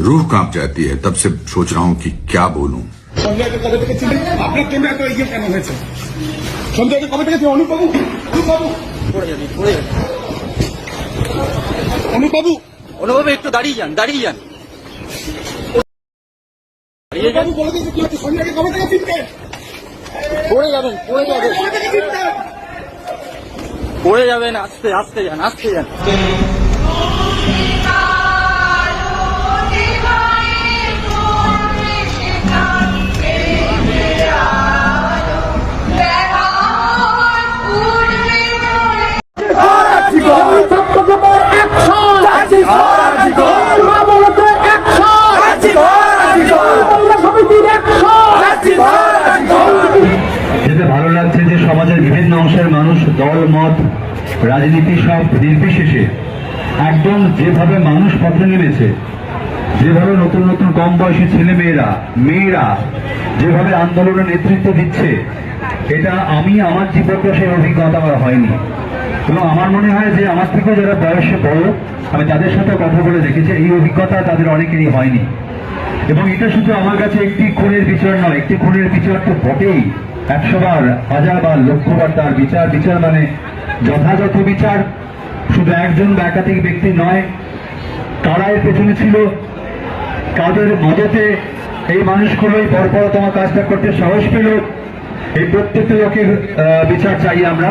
रूह कांप जाती है तब से सोच रहा हूं कि क्या बोलूं সঞ্জয়কে কবে থেকে ছিলেন আপনার জন্য এত ইয়ে কেন হয়েছে সঞ্জয়কে কবে থেকে ছিলেন অনুবাবু অনুবাবু পড়ে যাবি পড়ে যাবি অনুবাবু অনুভবে একটু দাঁড়িয়ে যান দাঁড়িয়ে যান দাঁড়িয়ে যান অনুবাবু বলে দিয়েছে কি হচ্ছে সঞ্জয়কে কবে থেকে চিনতেন পড়ে যাবেন পড়ে যাবেন কবে থেকে চিনতেন পড়ে যাবেন আস্তে আস্তে যান আস্তে যান সমাজের বিভিন্ন অংশের মানুষ দল, মত, রাজনীতি সব নির্বিশেষে একদম যেভাবে মানুষ পথে নেমেছে, যেভাবে নতুন নতুন কম বয়সী ছেলে মেয়েরা মেয়েরা যেভাবে আন্দোলনের নেতৃত্ব দিচ্ছে, এটা আমি আমার জীবনে সেই অভিজ্ঞতা আমার হয়নি। এবং আমার মনে হয় যে আমার থেকে যারা বয়সে বড়, আমি তাদের সাথে কথা বলে দেখেছি, এই অভিজ্ঞতা তাদের অনেকেরই হয়নি। এবং এটা শুধু আমার কাছে একটি খুনের বিচার নয়, একটি খুনের বিচার তো বটেই। একশো বার হাজার বার লক্ষ্যবার তার বিচার বিচার মানে যথাযথ বিচার। শুধু একজন বা একাধিক ব্যক্তি নয় তারা এর পেছনে ছিল। কাদের মদতে এই মানুষগুলোই বর্বরতম কাজটা করতে সাহস পেল। এই প্রত্যেকটা লোকের বিচার চাই আমরা।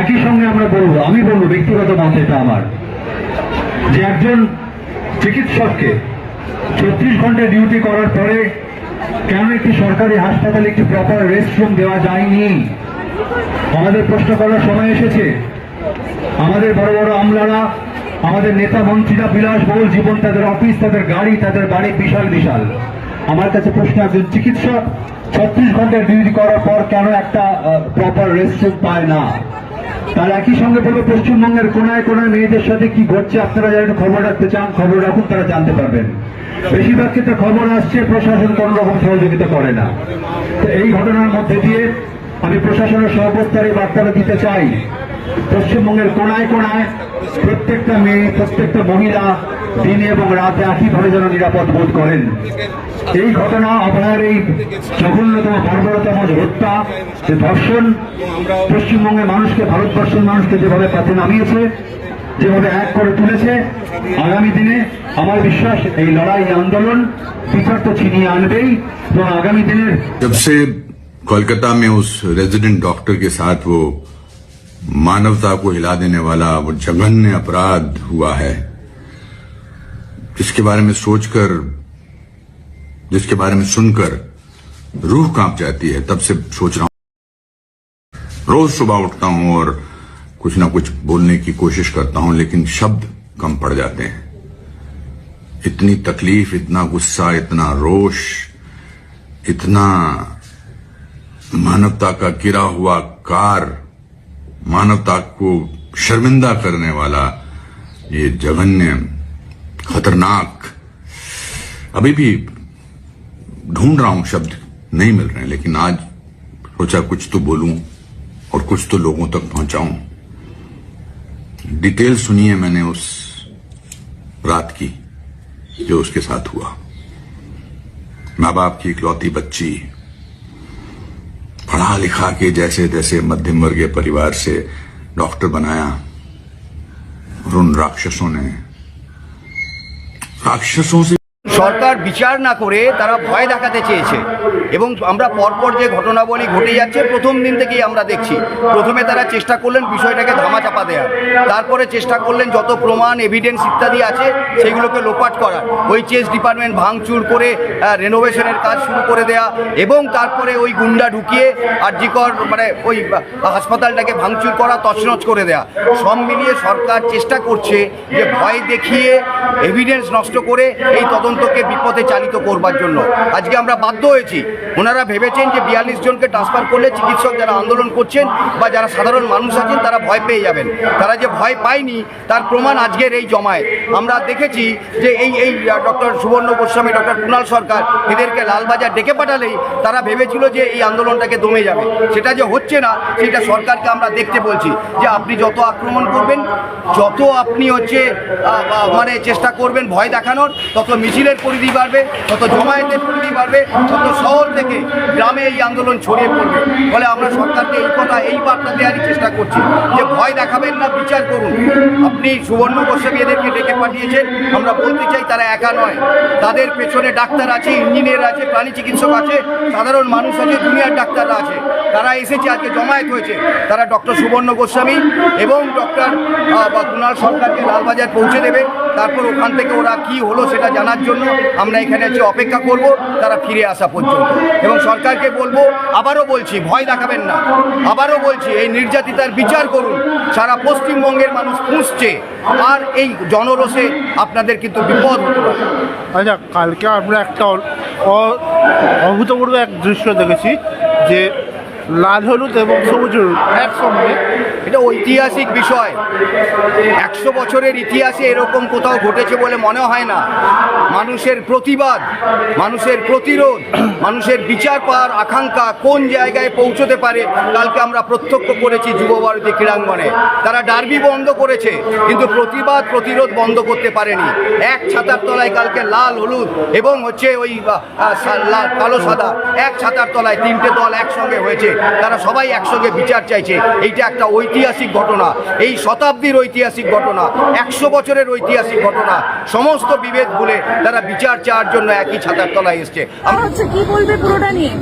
একই সঙ্গে আমরা বলব, আমি বলব ব্যক্তিগত মত এটা আমার। যে একজন চিকিৎসককে ছত্রিশ ঘণ্টা ডিউটি করার পরে কেন একটি সরকারি হাসপাতালে একটি প্রপার রেস্টরুম দেওয়া যায়নি। আমাদের প্রশ্ন করার সময় এসেছে। আমাদের বড় বড় আমলারা, আমাদের নেতা মন্ত্রীরা বিলাসবহুল জীবন, তাদের অফিস তাদের গাড়ি, তাদের বাড়ি বিশাল বিশাল। আমার কাছে প্রশ্ন একজন চিকিৎসক, ছত্রিশ ঘণ্টা ডিউটি করার পর কেন একটা প্রপার রেস্টরুম পায় না? তার একই সঙ্গে বলব পশ্চিমবঙ্গের কোনায় কোনায় মেয়েদের সাথে কি ঘটছে আপনারা যারা খবর রাখতে চান, খবর রাখুন, তারা জানতে পারবেন। বেশিরভাগ ক্ষেত্রে খবর আসছে, প্রশাসন কোন রকম সহযোগিতা করে না। তো এই ঘটনার মধ্যে দিয়ে আমি প্রশাসনের সর্বস্তরে বার্তাটা দিতে চাই, পশ্চিমবঙ্গের কোনায় কোনায় প্রত্যেকটা মেয়ে, প্রত্যেকটা মহিলা দিনে এবং রাতে একইভাবে যেন নিরাপদ বোধ করেন এই ঘটনা অভয়ের এই জঘন্যতম বর্বরতম যে হত্যা যে ধর্ষণ পশ্চিমবঙ্গের মানুষকে ভারতবর্ষের মানুষকে যেভাবে পথে নামিয়েছে যেভাবে এক করে তুলেছে আগামী দিনে আমার বিশ্বাস এই লড়াই এই আন্দোলন বিচার তো ছিনিয়ে আনবেই এবং আগামী দিনের जब से कोलकाता में उस रेजिडेंट डॉक्टर के साथ वो मानवता को हिला देने वाला वो जघन्य अपराध हुआ है जिसके बारे में सोचकर, जिसके बारे में सुनकर रूह काँप जाती है, तब से सोच रहा हूँ। रोज सुबह उठता हूँ और कुछ ना कुछ बोलने की कोशिश करता हूँ, लेकिन शब्द कम पड़ जाते हैं। इतनी तकलीफ़, इतना गुस्सा, इतना रोष, इतना मानवता का गिरा हुआ कार, मानवता को शर्मिंदा करने वाला ये जघन्य खतरनाक। अभी भी ढूंढ रहा हूँ शब्द, नहीं मिल रहे हैं, लेकिन आज सोचा कुछ तो बोलूँ और कुछ तो लोगों तक पहुंचाऊं। डिटेल सुनिए मैंने उस रात की, जो उसके साथ हुआ। माँ बाप की इकलौती बच्ची, पढ़ा लिखा के जैसे तैसे मध्यम वर्गीय परिवार से डॉक्टर बनाया और उन राक्षसों ने সরকার বিচার না করে তারা ভয় দেখাতে চেয়েছে। এবং আমরা পরপর যে ঘটনাবলী ঘটে যাচ্ছে, প্রথম দিন থেকেই আমরা দেখছি। প্রথমে তারা চেষ্টা করলেন বিষয়টাকে ধামাচাপা দেওয়ার। তারপরে চেষ্টা করলেন যত প্রমাণ এভিডেন্স ইত্যাদি আছে, সেগুলোকে লোপাট করার। ওই চেস ডিপার্টমেন্ট ভাঙচুর করে রেনোভেশনের কাজ শুরু করে দেয়া এবং তারপরে ওই গুন্ডা ঢুকিয়ে আরজিকর মানে ওই হাসপাতালটাকে ভাঙচুর করা, তছনছ করে দেয়া। সব মিলিয়ে সরকার চেষ্টা করছে যে ভয় দেখিয়ে এভিডেন্স নষ্ট করে এই তদন্তকে বিপদে চালিত করবার জন্য। আজকে আমরা বাধ্য হয়েছি। key. ওনারা ভেবেছেন যে বিয়াল্লিশ জনকে ট্রান্সফার করলে চিকিৎসক যারা আন্দোলন করছেন বা যারা সাধারণ মানুষ আছেন, তারা ভয় পেয়ে যাবেন। তারা যে ভয় পায়নি, তার প্রমাণ আজকের এই জমায় আমরা দেখেছি যে এই এই ডক্টর সুবর্ণ গোস্বামী, ডক্টর কুণাল সরকার এদেরকে লালবাজার ডেকে পাঠালেই তারা ভেবেছিল যে এই আন্দোলনটাকে দমে যাবে। সেটা যে হচ্ছে না, সেটা সরকারকে আমরা দেখতে বলছি যে আপনি যত আক্রমণ করবেন, যত আপনি হচ্ছে মানে চেষ্টা করবেন ভয় দেখানোর, তত মিছিলের পরিধি বাড়বে, তত জমায়েতের পরিধি বাড়বে, তত শহর থেকে গ্রামে এই আন্দোলন ছড়িয়ে পড়বে। ফলে আমরা সরকারকে এই কথা, এই বার্তা দেওয়ারই চেষ্টা করছি যে ভয় দেখাবেন না, বিচার করুন। আপনি সুবর্ণ গোস্বামী এদেরকে ডেকে পাঠিয়েছেন, আমরা বলতে চাই তারা একা নয়। তাদের পেছনে ডাক্তার আছে, ইঞ্জিনিয়ার আছে, প্রাণী চিকিৎসক আছে, সাধারণ মানুষ আছে, দুনিয়ার ডাক্তাররা আছে। তারা এসেছে, আজকে জমায়েত হয়েছে। তারা ডক্টর সুবর্ণ গোস্বামী এবং ডক্টর বা কুণাল সরকারকে লালবাজার পৌঁছে দেবে। তারপর ওখান থেকে ওরা কি হলো সেটা জানার জন্য আমরা এখানে এসে অপেক্ষা করব, তারা ফিরে আসা পর্যন্ত। এবং সরকারকে বলব, আবারও বলছি, ভয় দেখাবেন না। আবারও বলছি, এই নির্যাতিতার বিচার করুন। সারা পশ্চিমবঙ্গের মানুষ পুষছে আর এই জনরোষে আপনাদের কিন্তু বিপদ আচ্ছা কালকে আমরা একটা অভূতপূর্ব এক দৃশ্য দেখেছি যে লাল হলুদ এবং সবুজ হলুদ একসঙ্গে এটা ঐতিহাসিক বিষয়। একশো বছরের ইতিহাসে এরকম কোথাও ঘটেছে বলে মনে হয় না। মানুষের প্রতিবাদ, মানুষের প্রতিরোধ, মানুষের বিচার পাওয়ার আকাঙ্ক্ষা কোন জায়গায় পৌঁছতে পারে কালকে আমরা প্রত্যক্ষ করেছি যুব ভারতী ক্রীড়াঙ্গনে। তারা ডার্বি বন্ধ করেছে, কিন্তু প্রতিবাদ, প্রতিরোধ বন্ধ করতে পারেনি। এক ছাতার তলায় কালকে লাল, হলুদ এবং হচ্ছে ওই লাল- কালো, সাদা এক ছাতার তলায় তিনটে দল একসঙ্গে হয়েছে। তারা সবাই একসঙ্গে বিচার চাইছে। এইটা একটা ঐতিহাসিক ঘটনা। এই শতাব্দীর ঐতিহাসিক ঘটনা, একশো বছরের ঐতিহাসিক ঘটনা, সমস্ত বিভেদ ভুলে তারা বিচার চাওয়ার জন্য একই ছাতার তলায় এসছে। আমার হচ্ছে কি বলবে পুরোটা নিয়ে?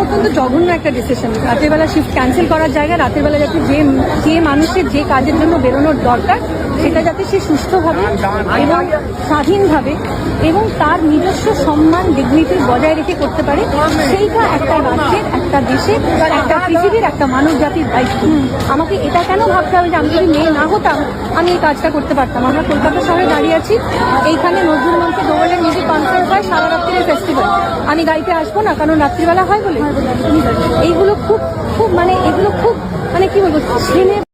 অত্যন্ত জঘন্য একটা ডিসিশন রাতের বেলা শিফট ক্যান্সেল করার জায়গায় রাতের বেলা যাতে যে যে মানুষের যে কাজের জন্য বেরোনোর দরকার সেটা যাতে সে সুস্থভাবে এবং স্বাধীনভাবে এবং তার নিজস্ব সম্মান ডিগনিটি বজায় রেখে করতে পারে সেইটা একটা রাজ্যের একটা দেশের একটা পৃথিবীর একটা মানব জাতির দায়িত্ব। আমাকে এটা কেন ভাবতে হবে যে আমি যদি মেয়ে না হতাম আমি এই কাজটা করতে পারতাম? আমরা কলকাতা শহরে দাঁড়িয়ে আছি। এইখানে নজরুল মঞ্চে দোবলের মিউজিক কনসার্ট হয় সারা রাত্রির ফেস্টিভ্যাল আমি গাইতে আসব না কারণ রাত্রিবেলা হয় বলে। এইগুলো খুব খুব মানে এগুলো খুব মানে কি বলব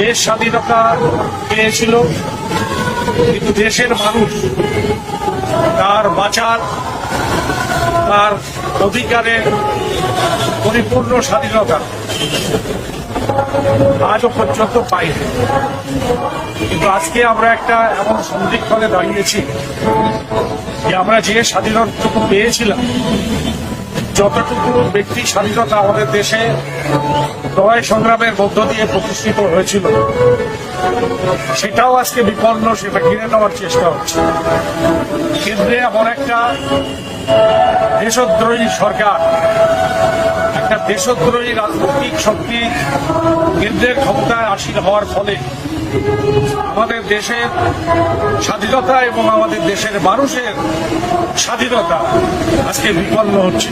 দেশ স্বাধীনতা পেয়েছিল, কিন্তু দেশের মানুষ তার বাঁচার, তার অধিকারের পরিপূর্ণ স্বাধীনতা আজও পর্যন্ত পাইনি। কিন্তু আজকে আমরা একটা এমন সন্দিক্ষণে দাঁড়িয়েছি যে আমরা যে স্বাধীনতাটুকু পেয়েছিলাম যতটুকু ব্যক্তি স্বাধীনতা আমাদের দেশে লড়াই সংগ্রামের মধ্য দিয়ে প্রতিষ্ঠিত হয়েছিল, সেটাও আজকে বিপন্ন, সেটা কিনে নেওয়ার চেষ্টা হচ্ছে। কেন্দ্রে এমন একটা দেশদ্রোহী সরকার, একটা দেশদ্রোহী রাজনৈতিক শক্তি কেন্দ্রের ক্ষমতায় আসীন হওয়ার ফলে আমাদের দেশের স্বাধীনতা এবং আমাদের দেশের মানুষের স্বাধীনতা আজকে বিপন্ন হচ্ছে।